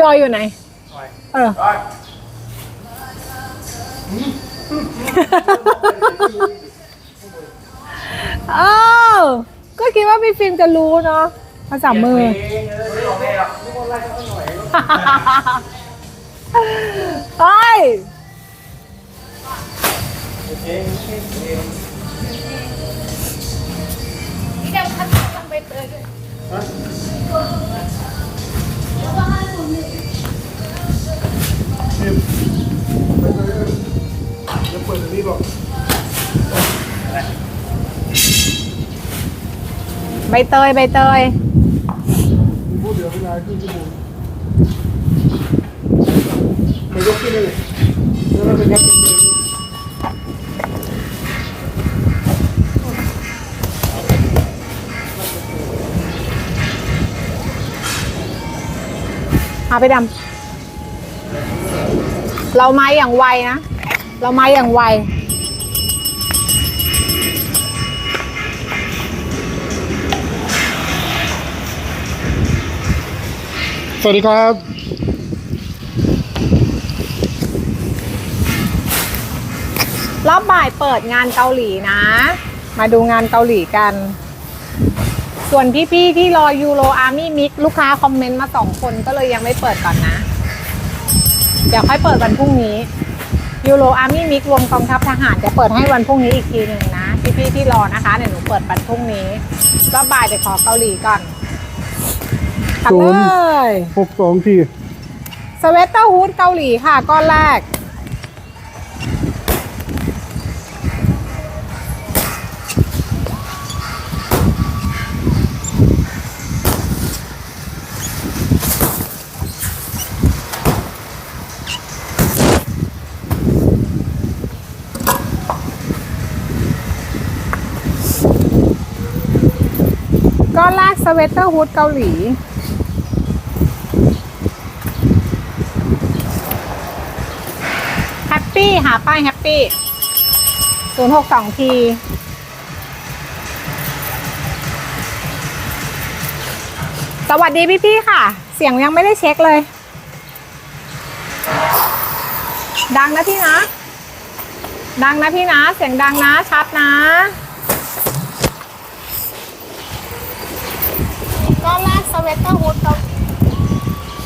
พี่อยอยู่ไหน เออ เอ้าก็คิดว่าพี่ฟิล์มจะรู้เนาะภาษามือ เฮ้ยจะ เปิดอันนี้บอกใบเตยใบเตยมีพูดเดี๋ยวเวลาครึ่งชั่วโมงไปยกขึ้นเลยแล้วเราไปยัดตรงนี้หาไปดำเรามาอย่างไวนะ เรามาอย่างไว สวัสดีครับ รอบบ่ายเปิดงานเกาหลีนะ มาดูงานเกาหลีกัน ส่วนพี่ๆที่รอยูโรอาร์มี่มิกลูกค้าคอมเมนต์มาสองคนก็เลยยังไม่เปิดก่อนนะ เดี๋ยวค่อยเปิดวันพรุ่งนี้ยูโรอาร์มี่มิกรวมกองทัพทหารจะเปิดให้วันพรุ่งนี้อีกทีหนึ่งนะ พี่ๆที่รอนะคะเดี๋ยวหนูเปิดวันพรุ่งนี้รอบบ่ายเดี๋ยวขอเกาหลีก่อน ทำศูเลนย์ยหกสองทีสเวตเตอร์ฮูดเกาหลีค่ะก้อนแรก ก้อนแรกสเวตเตอร์ฮูดเกาหลี แฮ ปปี้หาป้ายแฮปปี้ศูนย์หกสองทีสวัสดีพี่ๆค่ะ เสียงยังไม่ได้เช็คเลย ดังนะพี่นะ ดังนะพี่นะ เสียงดังนะ ชัดนะก้อนแรกสเวตเตอร์ฮูดเกา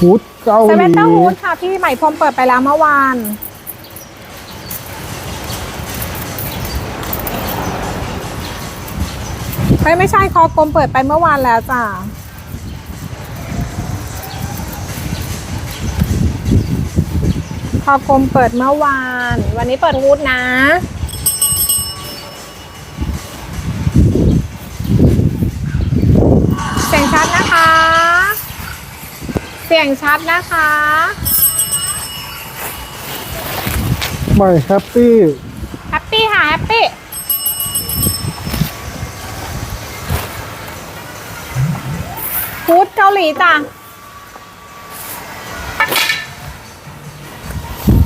ฮูดเกาหเซลีเว่นเตอร์ฮูดค่ะพี่ใหม่พรมเปิดไปแล้วเมื่อวาน เฮ้ยไม่ใช่คอกลมเปิดไปเมื่อวานแล้วจ้ะคอกลมเปิดเมื่อวาน วันนี้เปิดฮูดนะเสียงชัดนะคะ เสียงชัดนะคะใหม่แฮปปี้แฮปปี้ค่ะแฮปปี้ ฟูดเกาหลีจ้ะ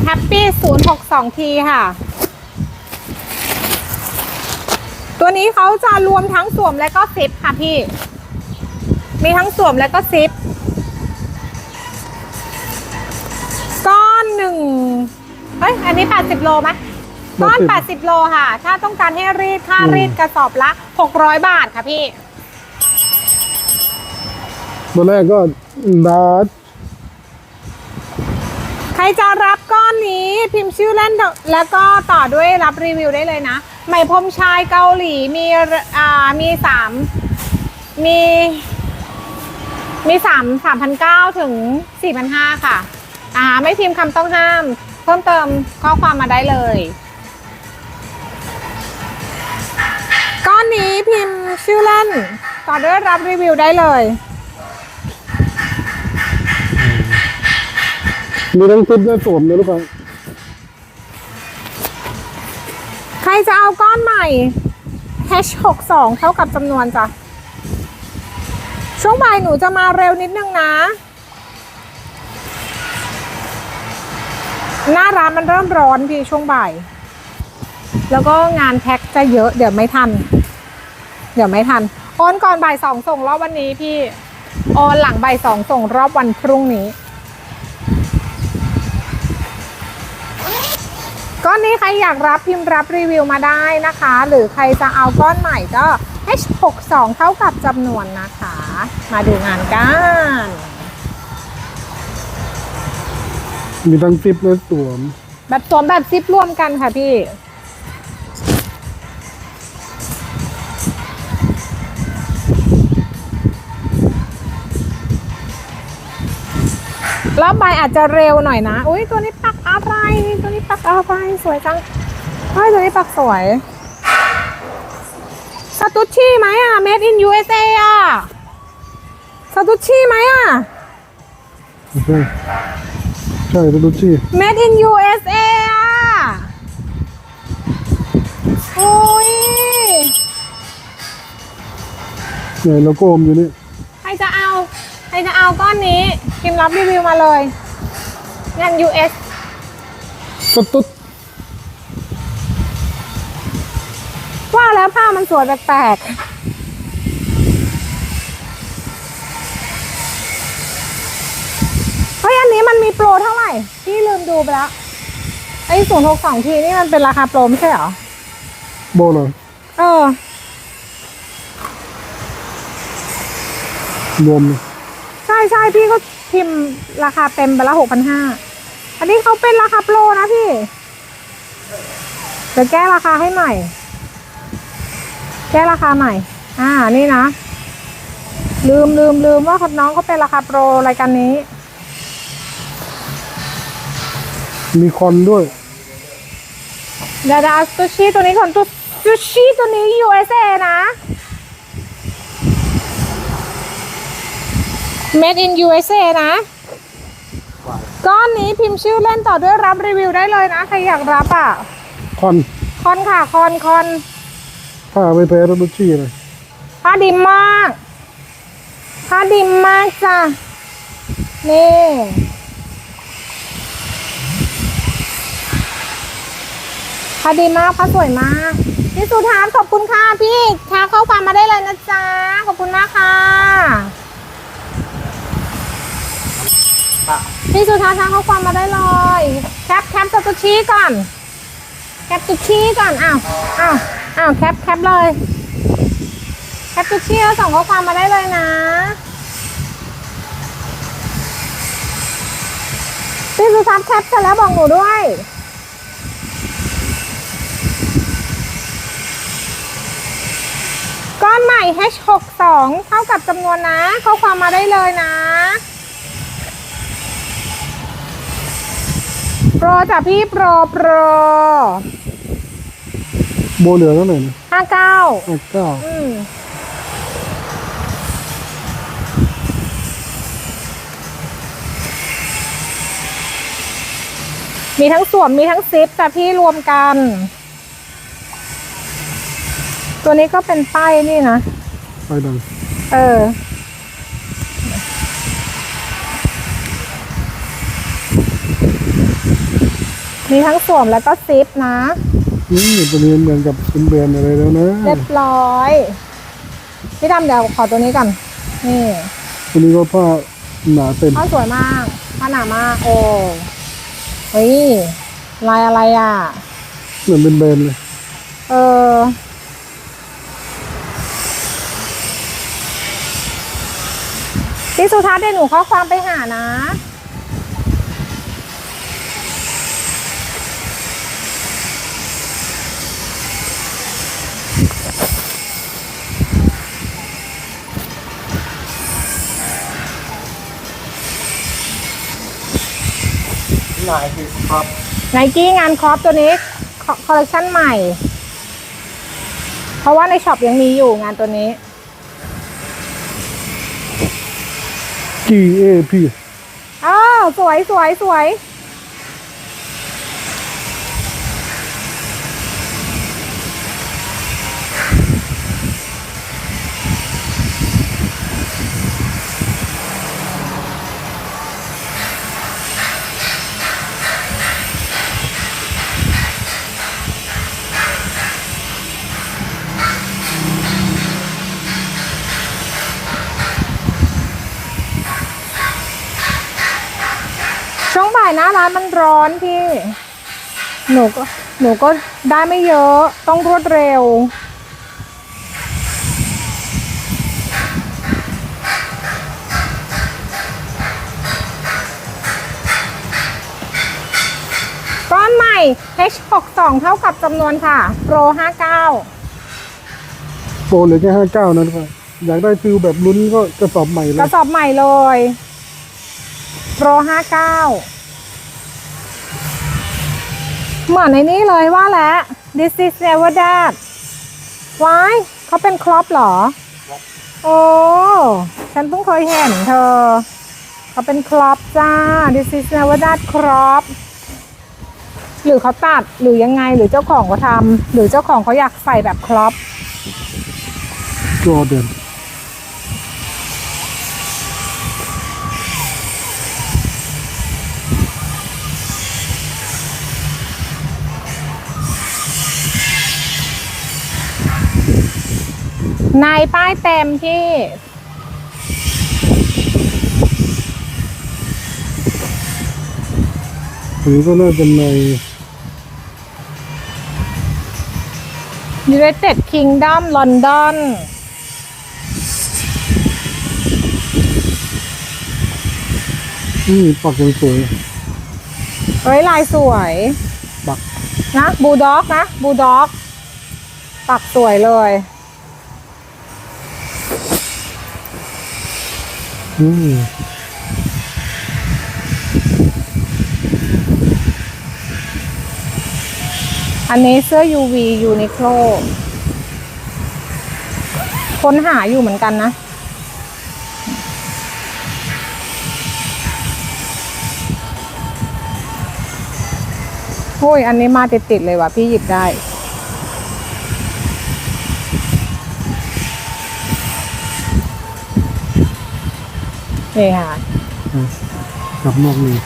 แฮปปี้ศูนย์หกสองทีค่ะ ตัวนี้เขาจะรวมทั้งสวมและก็ซิปค่ะพี่ มีทั้งสวมและก็ซิป ก้อนหนึ่งเอ้ย อันนี้ 80 โลไหมก้อน 80 โลค่ะ ถ้าต้องการให้รีดค่ารีดกระสอบละ 600 บาทค่ะพี่ ตัวแรกก็ดาร์ใครจะรับก้อนนี้พิมพ์ชื่อเล่นแล้วก็ต่อด้วยรับรีวิวได้เลยนะไหมพรมชายเกาหลีมีอ่ามีสามมีมีสามสามพันเก้าถึงสี่พันห้าค่ะอ่าไม่พิมพ์คำต้องห้าม เพิ่มเติมข้อความมาได้เลยก้อนนี้พิมพ์ชื่อเล่น ต่อด้วยรับรีวิวได้เลย มีทั้งซิปและสวมนะลูกค้าใครจะเอาก้อนใหม่ H62 เท่ากับจำนวนจ้ะ ช่วงบ่ายหนูจะมาเร็วนิดนึงนะ หน้าร้านมันเริ่มร้อนพี่ช่วงบ่าย แล้วก็งานแพ็คจะเยอะเดี๋ยวไม่ทัน เดี๋ยวไม่ทัน โอนก่อนบ่ายสองส่งรอบวันนี้พี่ โอนหลังบ่ายสองส่งรอบวันพรุ่งนี้ ก้อนนี้ใครอยากรับพิมพ์รับรีวิวมาได้นะคะ หรือใครจะเอาก้อนใหม่ก็ H62 เท่ากับจำนวนนะคะ มาดูงานกันมีทั้งซิปและสวม แบบสวมแบบซิปรวมกันค่ะพี่ รอบใบอาจจะเร็วหน่อยนะ อุ้ยตัวนี้ปักอะไร ตัวนี้ปักอะไรสวยจังเฮ้ยตัวนี้ปักสวย สตุชชี่ไหมอะ made in USA อะ สตุชชี่ไหมอะ ใช่ใช่ตัวดูชี่ made in USA อะโอ้ยเนี่ยโลโก้มนอยู่นี่ ใครจะเอาใค รจะเอาก้อนนี้พิมพ์รับรีวิวมาเลยงาน US สตุ๊ดว่าแล้วผ้ามันสวยแปลกๆ เฮ้ย อันนี้มันมีโปรเท่าไหร่ พี่ลืมดูไปแล้ว ไอ้ศูนย์หกสองทีนี่มันเป็นราคาโปรไม่ใช่เหรอ โบเลยเออ รวมเลย ใช่ใช่พี่ก็พิมพ์ราคาเต็มไปละหกพันห้าอันนี้เขาเป็นราคาโปรนะพี่เดี๋ยวแก้ราคาให้ใหม่ แก้ราคาใหม่ อ่า นี่นะ ลืมลืมลืมว่าน้องเขาเป็นราคาโปรรายการนี้ มีคอนด้วยเดี๋ยวจะเอาซูชิตัวนี้ก่อนตัวซูชิตัวนี้ USA นะ Made in USA นะ ก้อนนี้พิมพ์ชื่อเล่นต่อด้วยรับรีวิวได้เลยนะ ใครอยากรับอะ คอนคอนค่ะ คอนคอนผ้าไม่แพ้ตัวดูชี่เลยผ้าดีมากผ้าดีมากจ้ะ นี่ ผ้าดีมากผ้าสวยมาก พี่สุธานขอบคุณค่ะพี่ทักเข้าความมาได้เลยนะจ๊ะ ขอบคุณมากค่ะ พี่สุธาทักข้อความมาได้เลยแคปแคปสตุชีก่อน แคปตุชีก่อนอ้าวอ้าวอ้าวแคปแคปเลย แคปตุชีแล้วส่งข้อความมาได้เลยนะพี่สุทัศน์แคปเสร็จแล้วบอกหนูด้วยก้อนใหม่ H62 เท่ากับจำนวนนะ ข้อความมาได้เลยนะ โปรจ้ะพี่โปรโปรโบเหลือเท่าไหร่นะห้าเก้าอะเก้าอืมมีทั้งสวมมีทั้งซิปแต่พี่รวมกัน ตัวนี้ก็เป็นป้ายนี่นะ ไปดัง เออ มีทั้งสวมแล้วก็ซิปนะ นี่ตัวนี้เหมือนกับเป็นแบรนด์อะไรแล้วนะ เรียบร้อย พี่ดำเดี๋ยวขอตัวนี้ก่อน นี่ตัวนี้ก็ผ้าหนาเต็มผ้าสวยมากผ้าหนามาก โอ้เฮ้ยลายอะไรอะ เหมือนเป็นแบรนด์เลย เออพี่สุทัศน์ได้หนูข้อความไปหานะ ลายคือครับไนกี้งานครอปตัวนี้คอคอลเลคชันใหม่ เพราะว่าในช็อปยังมีอยู่งานตัวนี้ G A P อ้าวสวยสวยสวย หน้าร้านมันร้อนพี่ หนูก็หนูก็ได้ไม่เยอะต้องรวดเร็ว ก้อนใหม่ H62 เท่ากับจำนวนค่ะโปร59 โปรเหลือแค่ห้าเก้านะทุกคนอยากได้ฟิลแบบลุ้นก็กระสอบใหม่เลกระยสอบใหม่เลยโปร59 เหมือนในนี้เลยว่าแล้ว This is never that ว้ายเขาเป็นครอปเหรอ โอ้ ฉันเพิ่งเคยเห็นเธอ เขาเป็นครอปจ้า This is never that ครอปหรือเขาตัดหรือยังไงหรือเจ้าของเขาทำหรือเจ้าของเขาอยากใส่แบบครอปจ ในป้ายเต็มที่ หรือก็น่าจะใน United Kingdom London นี่ปักยังสวยเฮ้ยลายสวยปัก นะบูด็อกนะบูด็อก ปักสวยเลย อืมอันนี้เสื้อ UV Uniqlo ค้นหาอยู่เหมือนกันนะ โอ้ย อันนี้มาติด ๆ เลยว่ะ พี่หยิบได้ นี่ค่ะกลับนอกนี่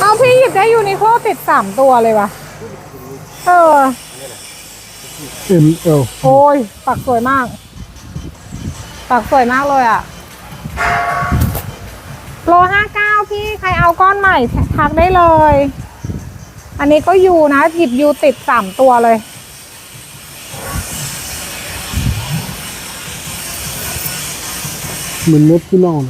เอาพี่หยิบได้ยูนิโคลติดสามตัวเลยว่ะเออเอ็มเอลโอ้ยปักสวยมาก ปักสวยมากเลยอะ่ะโลห้าเก้าพี่ใครเอาก้อนใหม่ทักได้เลย อันนี้ก็ยูนะหยิบยูติดสามตัวเลย เหมือนเน็ตที่นอก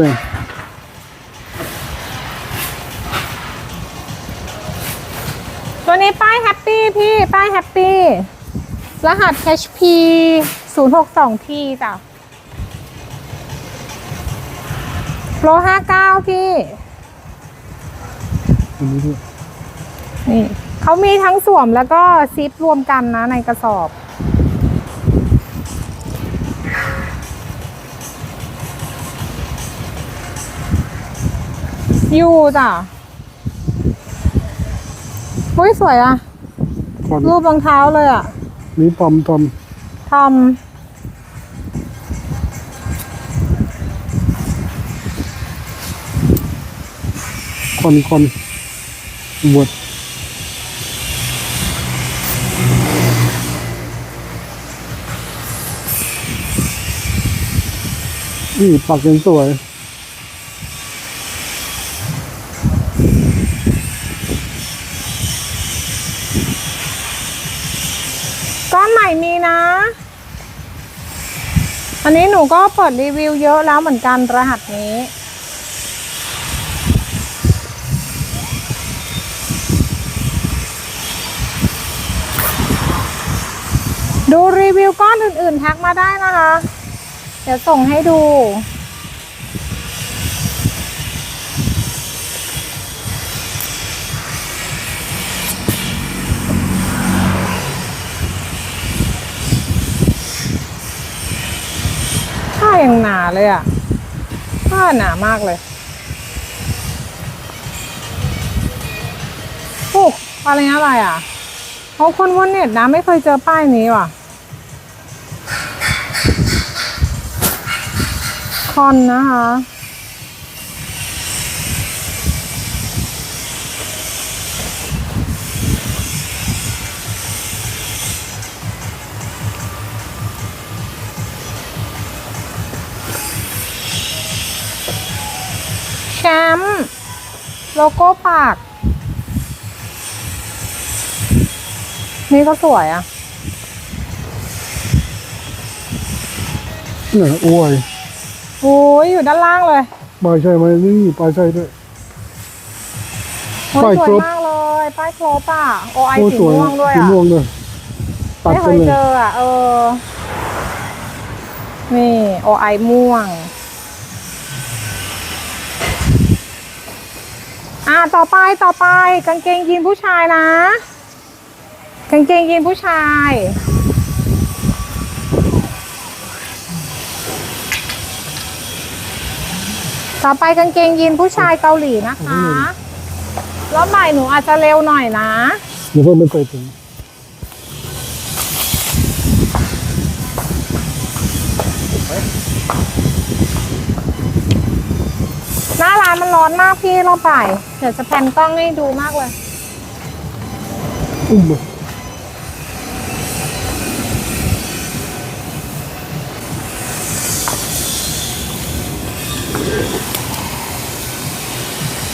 เลย พี่ป้ายแฮปปี้ รหัส HP 0 6 2 T จ้ะโลห้าเก้าพี่ อันนี้ด้วยนี่เขามีทั้งสวมแล้วก็ซิปรวมกันนะในกระสอบ อยู่จ้ะอุ้ยสวยอะค อนรูปรองเท้าเลยอะนี้ปอมทอมทอมคอนคอนบวดนี่ปักยังสวย ก้อนใหม่มีนะ อันนี้หนูก็เปิดรีวิวเยอะแล้วเหมือนกันรหัสนี้ ดูรีวิวก้อนอื่นๆแท็กมาได้นะคะ เดี๋ยวส่งให้ดู ผ้าอย่างหนา เลยอะผ้าหนามากเลยโอ้อะไรนะอะไรอะโอ้คนวนเน็ตนะไม่เคยเจอป้ายนี้ว่ะ คอนนะคะ ลโก้ปาก นี่ก็สวยอะเนี่ยโอ้ยโอ้ยอยู่ด้านล่างเลยปลายใช่ไหมนี่ปลายใช่ด้วย โอ้ยป้ายสวครยบ มากเลย ป้ายครบอะโอไอโอ้สีสวยม่วงด้วยสีอะ ม่วงด้วยตัดไม่เคกันยเลยเจออะ เออ นี่โอไอม่วง อ่าต่อไปต่อไปกางเกงยีนผู้ชายนะ กางเกงยีนผู้ชาย ต่อไปกางเกงยีนผู้ชายเกาหลีนะคะรอบบ่ายหนูอาจจะเร็วหน่อยนะเดี๋ยวเพิ่มไม่ใส่ถุง หน้าร้านมันร้อนมากพี่รอบบ่ายเดี๋ยวจะแพนกล้องให้ดูมากเลย อุ้มมา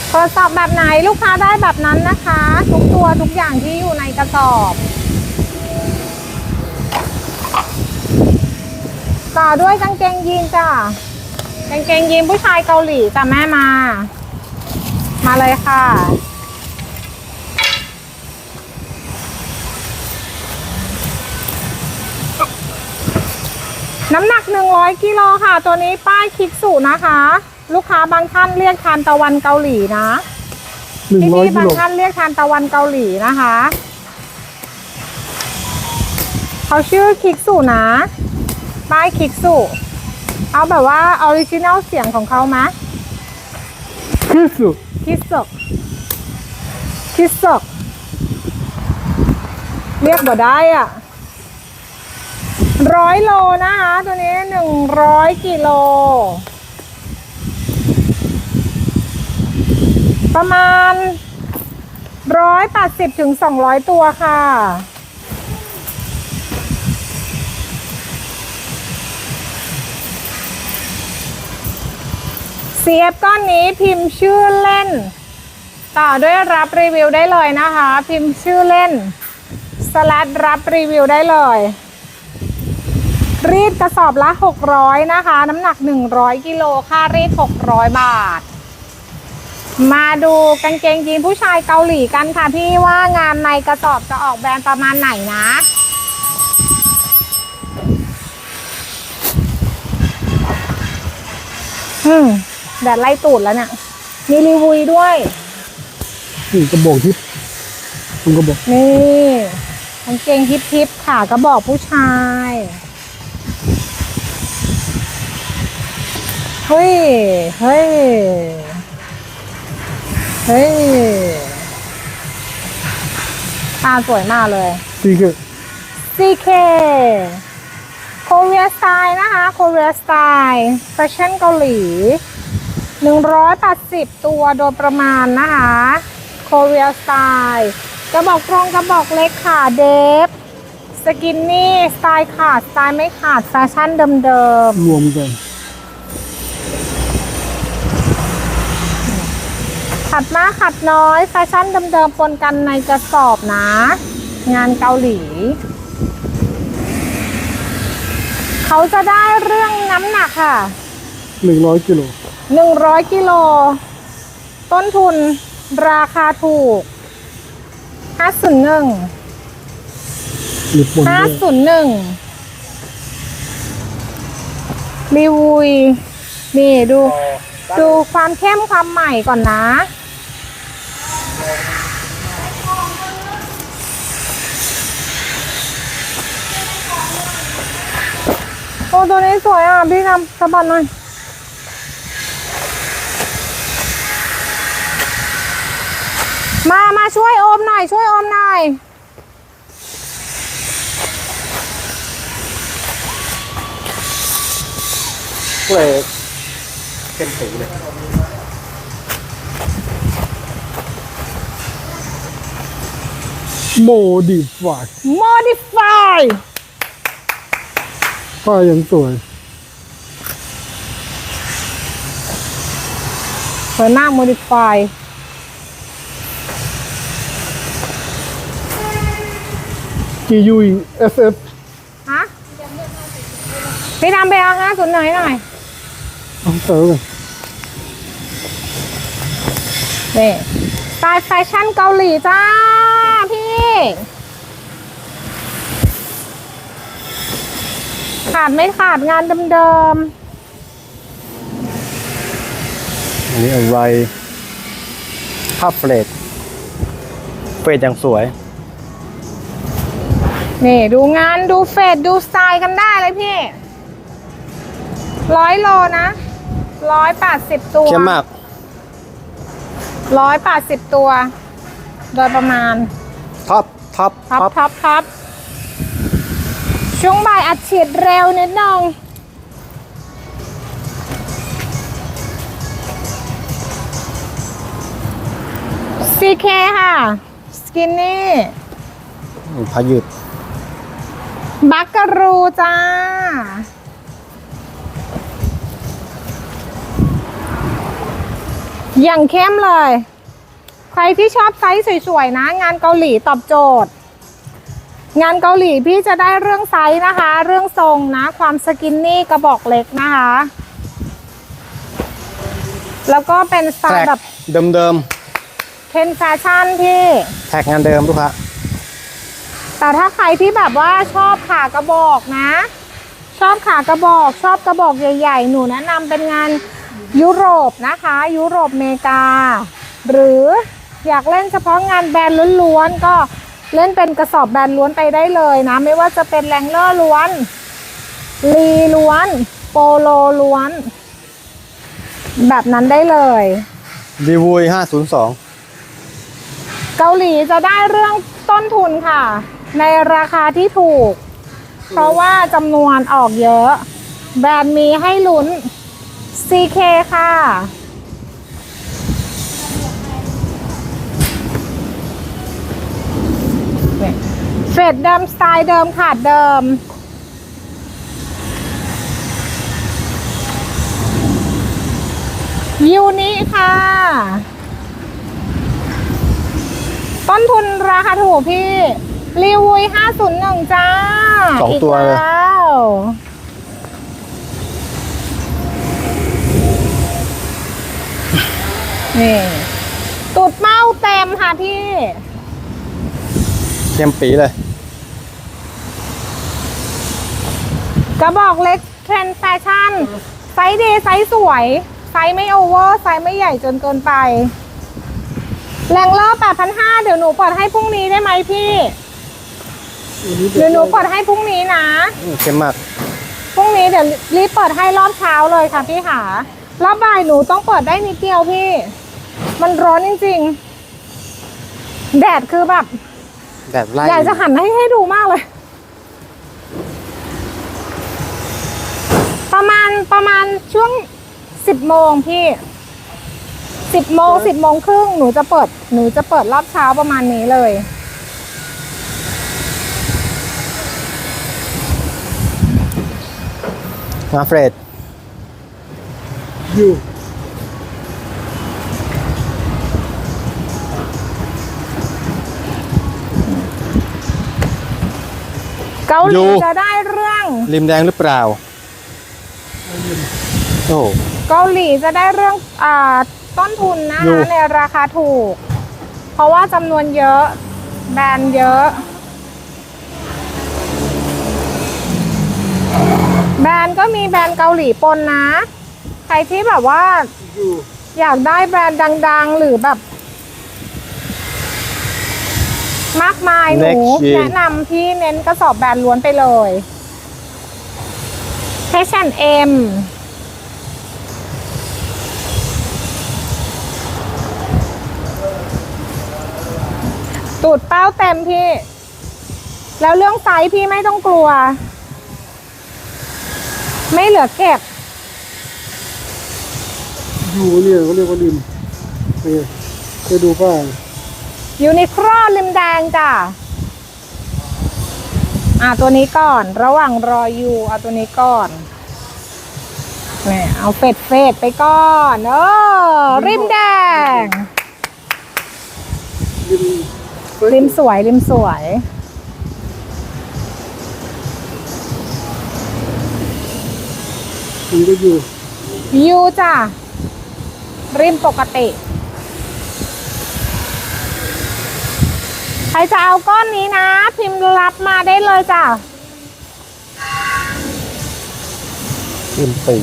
โทรศัพท์แบบไหนลูกค้าได้แบบนั้นนะคะ ทุกตัวทุกอย่างที่อยู่ในกระสอบต่อด้วยกางเกงยีนจ้ะ กางเกงยีนผู้ชายเกาหลีจ้ะแม่มา มาเลยค่ะ น้ำหนัก100กิโลค่ะ ตัวนี้ป้ายคิกสุนะคะ ลูกค้าบางท่านเรียกทานตะวันเกาหลีนะหนึ่งพี่ร้อยพี่กิบางโลท่านเรียกทานตะวันเกาหลีนะคะ เขาชื่อคิกสุนะป้ายคิกสุ เอาแบบว่าออริจินัลเสียงของเขามะที่สุดคิสกคิสกเรียกบ่ได้อะร้อยโลนะคะ ตัวนี้หนึ่งร้อยกิโล ประมาณร้อยแปดสิบถึงสองร้อยตัวค่ะ CF ก้อนนี้พิมพ์ชื่อเล่น ต่อด้วยรับรีวิวได้เลยนะคะ พิมพ์ชื่อเล่นสลัดรับรีวิวได้เลย รีดกระสอบละ 600 นะคะ น้ำหนัก 100 กิโลค่ารีด 600 บาท มาดูกางเกงยีนผู้ชายเกาหลีกันค่ะพี่ว่างานในกระสอบจะออกแบรนด์ประมาณไหนนะอืม แดดไล่ตูดแล้วเนี่ย มีรีวิวด้วย นี่กระบอกทิพย์มันกระบอก นี่กางเกงฮิปฮิปค่ะกระบอกผู้ชายเฮ้ยเฮ้ยเฮ้ยตาสวยมากเลย ซีเกต CK โคเรียสไตล์นะคะโคเรียสไตล์แฟชั่นเกาหลี 180 ตัวโดยประมาณนะคะโคเรียสไตล์กระบอกตรงกระบอกเล็กค่ะเดฟสกินนี่สไตล์ขาดสไตล์ไม่ขาดแฟชั่นเดิมรวมกันๆขัดมากขัดน้อยแฟชั่นเดิมๆปนกันในกระสอบนะ งานเกาหลี เขาจะได้เรื่องน้ำหนักค่ะหนึ่งร้อยกิโล หนึ่งร้อยกิโล ต้นทุนราคาถูกห้าศูนย์หนึ่งหรือปนห้าด้วยศูนย์หนึ่งรีวุย นี่ดู ดูความเข้มความใหม่ก่อนนะ โอ้ตัวนี้สวยอะ พี่ทำสะบัดหน่อย มามาช่วยโอมหน่อย ช่วยโอมหน่อย เลยเข้มสีเลยโมดิฟาย modify ฝ้ายยังสวย สวยมาก modify กียุยเอสเอฟฮะพี่ดำไปเอาห้าศูนย์หน่อยหน่อยเอาเติมเลยนี่สไตล์แฟชั่นเกาหลีจ้าพี่ ขาดไม่ขาดงานเดิมอันนี้อะไรภาพเฟรดเฟรดยังสวยๆ นี่ดูงานดูเฟดดูสไตล์กันได้เลยพี่ร้อยโลนะร้อยแปดสิบตัวเข้มมากร้อยแปดสิบตัว โดยประมาณท็อปท็อปท็อปท็อปท็อปช่วงบ่ายอัดฉีดเร็วนิดนึงซีเคค่ะ สกินนี่พายุด บักกะรูจ้า อย่างเข้มเลย ใครที่ชอบไซส์สวยๆนะ งานเกาหลีตอบโจทย์ งานเกาหลีพี่จะได้เรื่องไซส์นะคะ เรื่องทรงนะ ความสกินนี่กระบอกเล็กนะคะ แล้วก็เป็นสไตแท็กล์แบบเดิมเดิมเทรนด์แฟชั่นพี่ๆแท็กงานเดิมลูกค้า แต่ถ้าใครที่แบบว่าชอบขากระบอกนะ ชอบขากระบอกชอบกระบอกใหญ่ ๆ หนูแนะนำเป็นงานยุโรปนะคะ ยุโรปอเมริกา หรืออยากเล่นเฉพาะงานแบรนด์ล้วนๆก็เล่นเป็นกระสอบแบรนด์ล้วนไปได้เลยนะ ไม่ว่าจะเป็นแรงเลอร์ล้วน ลีล้วน โปโลล้วน แบบนั้นได้เลยดีวุยห้าศูนย์สองเกาหลีจะได้เรื่องต้นทุนค่ะ ในราคาที่ถูก เพราะว่าจำนวนออกเยอะ แบรนด์มีให้ลุ้น CK ค่ะ เฟดเดิมสไตล์เดิมขาดเดิม ยูนิค่ะ ต้นทุนราคาถูกพี่ รีวุย501จ้าสองตัวเลย กแล้วนี่ตุดเม้าเต็มค่ะพี่ เข้มปีเลย กระบอกเล็กเทรนด์แฟชั่น ไซส์ดีไซส์สวย ไซส์ไม่โอเวอร์ ไซส์ไม่ใหญ่จนเกินไป แรงเลอร์8,500 เดี๋ยวหนูเปิดให้พรุ่งนี้ได้ไหมพี่ เดี๋ยวหนูเปิดให้พรุ่งนี้นะอืมเข้มมากพรุ่งนี้เดี๋ยวรีบเปิดให้รอบเช้าเลยค่ะพี่หารอบบ่ายหนูต้องเปิดได้นิดเดียวพี่ มันร้อนจริง ๆ แดดคือแบบแดดไล่อยากจะหันให้ให้ดูมากเลย ประมาณประมาณช่วงสิบโมงพี่สิบโมงสิบโมงครึ่งหนูจะเปิด หนูจะเปิดรอบเช้าประมาณนี้เลย มาเฟรดยูเกาหลีจะได้เรื่อง ริมแดงหรือเปล่า โอ้เกาหลีจะได้เรื่องอ่าต้นทุนนะอยู่คะในราคาถูก เพราะว่าจำนวนเยอะ แบรนด์เยอะ แบรนด์ก็มีแบรนด์เกาหลีปนนะ ใครที่แบบว่ายูอยากได้แบรนด์ดัง ๆ หรือแบบ มากมายหนู Next Gen แนะนำที่เน้นกระสอบแบรนด์ล้วนไปเลย H&M ตูดเป้าเต็มพี่ แล้วเรื่องไซส์พี่ไม่ต้องกลัว ไม่เหลือเก็บ อยู่เนี่ยเขาเรียกว่าริมไปไปดูป้ายยูนิโคลริมแดงจ้ะ อะตัวนี้ก่อน ระหว่างรออยู่เอาตัวนี้ก่อนแหมเอาเป็ดเฟดไปก่อนเออริมแดง ริม ริมสวยริมสวย นี่ก็อยู่ยูจ้ะริมปกติ ใครจะเอาก้อนนี้นะ พิมพ์รับมาได้เลยจ้ะริมปี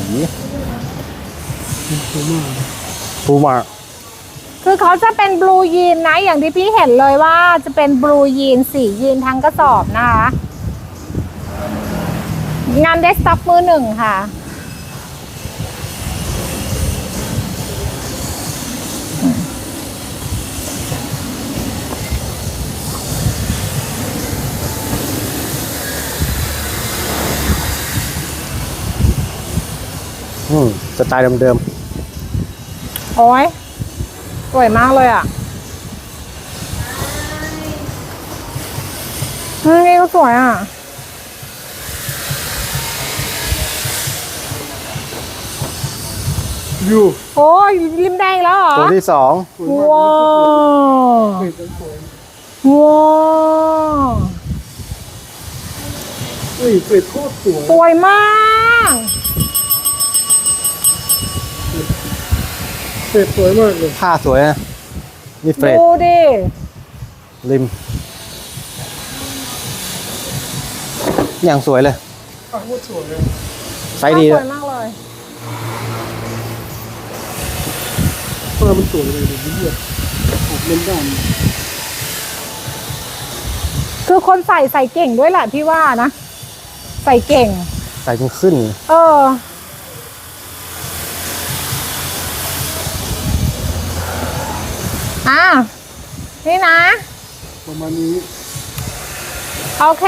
สวยมากปูมา คือเขาจะเป็นบลูยีนนะ อย่างที่พี่เห็นเลยว่าจะเป็นบลูยีนสียีนทั้งกระสอบนะคะ งานเดสก์ท็อปมือหนึ่งค่ะ อืมสไตล์เดิมโอ้ยสวยมากเลยอะอืมนี่ก็สวยอะอยู่โอ้ยริมแดงแล้วเหรอๆตัวที่สองสวยมากว้าวเป็ดก็สวยว้าวเฮ้ยเป็ดโคตรสวยสวยมาก เป็ดสวยมากเลยผ้าสวยนะนี่เฟรดดูดิริม อย่างสวยเลยอะโคตรสวยเลยไซส์ดีสด้ววยยมากเลยป้ามันสวยเลยเดี๋ยวเลือดออกเล่นด้านคือคนใส่ใส่เก่งด้วยแหละพี่ว่านะ ใส่เก่ง ใส่จนขึ้น เออ อะนี่นะ ประมาณนี้ โอเค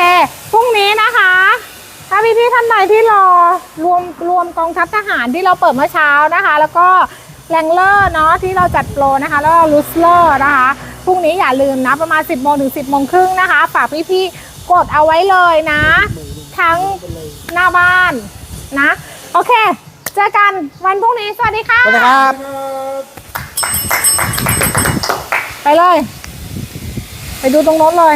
พรุ่งนี้นะคะ ถ้าพี่พี่ๆท่านใดที่รอรวมรวมกองทัพทหารที่เราเปิดเมื่อเช้านะคะ แล้วก็แรงเลอร์เนาะที่เราจัดโปรนะคะ แล้วก็ลูสเลอร์นะคะ พรุ่งนี้อย่าลืมนะ ประมาณ 10โมงถึง 10โมงครึ่งนะคะ ฝากพี่พี่ๆกดเอาไว้เลยนะ ทั้งหน้าบ้านนะ โอเค เจอกันวันพรุ่งนี้ สวัสดีค่ะ สวัสดีครับ ไปเลย ไปดูตรงโน้นเลย